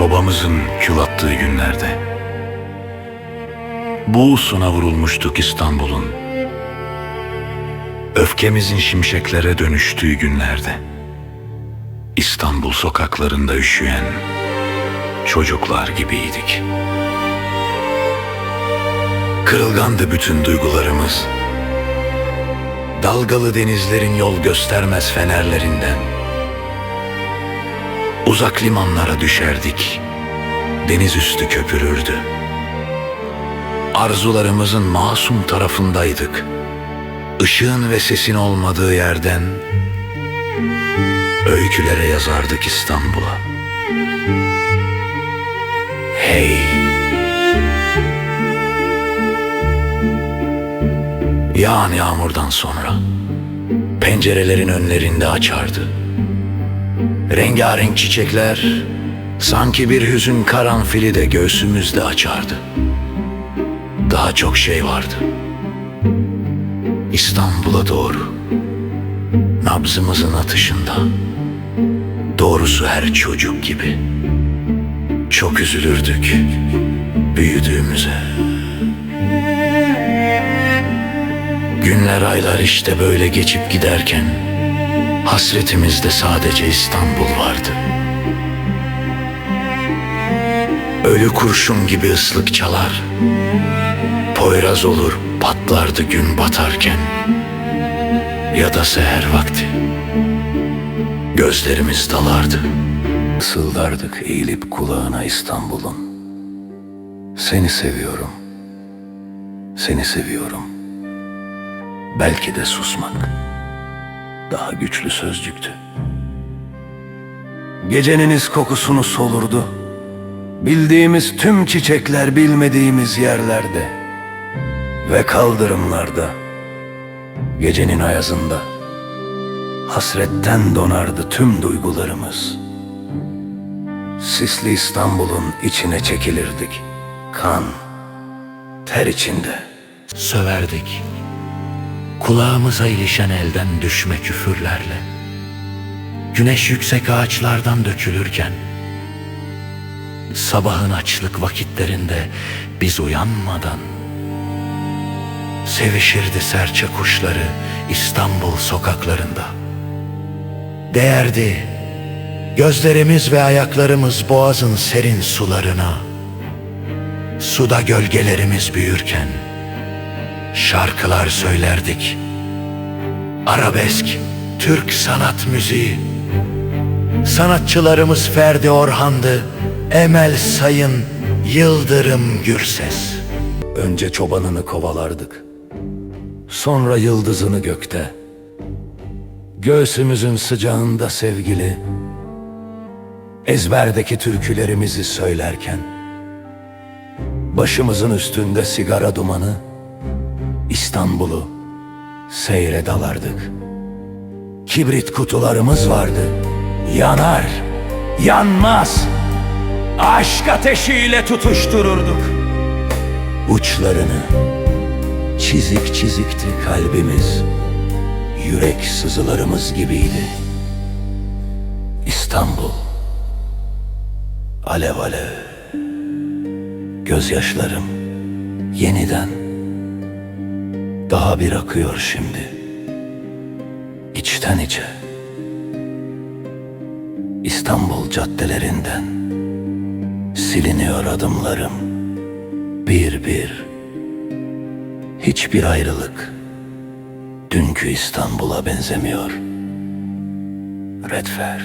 Babamızın kül attığı günlerde Buğusuna vurulmuştuk İstanbul'un Öfkemizin şimşeklere dönüştüğü günlerde İstanbul sokaklarında üşüyen çocuklar gibiydik. Kırılgandı bütün duygularımız. Dalgalı denizlerin yol göstermez fenerlerinden. Uzak limanlara düşerdik. Deniz üstü köpürürdü. Arzularımızın masum tarafındaydık. Işığın ve sesin olmadığı yerden öykülere yazardık İstanbul'a. Hey! Yağan yağmurdan sonra pencerelerin önlerinde açardı. Rengarenk çiçekler sanki bir hüzün karanfili de göğsümüzde açardı. Daha çok şey vardı. İstanbul'a doğru nabzımızın atışında doğrusu her çocuk gibi çok üzülürdük büyüdüğümüze. Günler aylar işte böyle geçip giderken hasretimizde sadece İstanbul vardı. Ölü kurşun gibi ıslık çalar, Poyraz olur patlardı gün batarken. Ya da seher vakti. Gözlerimiz dalardı. Isıldardık eğilip kulağına İstanbul'un. Seni seviyorum. Seni seviyorum. Belki de susmak Daha güçlü sözcüktü. Geceniniz kokusunu solurdu. Bildiğimiz tüm çiçekler bilmediğimiz yerlerde Ve kaldırımlarda Gecenin ayazında Hasretten donardı tüm duygularımız. Sisli İstanbul'un içine çekilirdik Kan, ter içinde. Söverdik Kulağımıza ilişen elden düşme küfürlerle Güneş yüksek ağaçlardan dökülürken Sabahın açlık vakitlerinde biz uyanmadan Sevişirdi serçe kuşları İstanbul sokaklarında. Değerdi gözlerimiz ve ayaklarımız boğazın serin sularına Suda gölgelerimiz büyürken Şarkılar söylerdik Arabesk, Türk sanat müziği Sanatçılarımız Ferdi Orhan'dı Emel Sayın, Yıldırım Gürses. Önce çobanını kovalardık. Sonra yıldızını gökte. Göğsümüzün sıcağında sevgili. Ezberdeki türkülerimizi söylerken. Başımızın üstünde sigara dumanı. İstanbul'u seyre dalardık. Kibrit kutularımız vardı. Yanar, yanmaz. Aşk ateşiyle tutuştururduk Uçlarını Çizik çizikti kalbimiz Yürek sızılarımız gibiydi İstanbul Alev alev Gözyaşlarım Yeniden Daha bir akıyor şimdi. İçten içe. İstanbul caddelerinden Siliniyor adımlarım. Bir bir. Hiçbir ayrılık Dünkü İstanbul'a benzemiyor. Redfer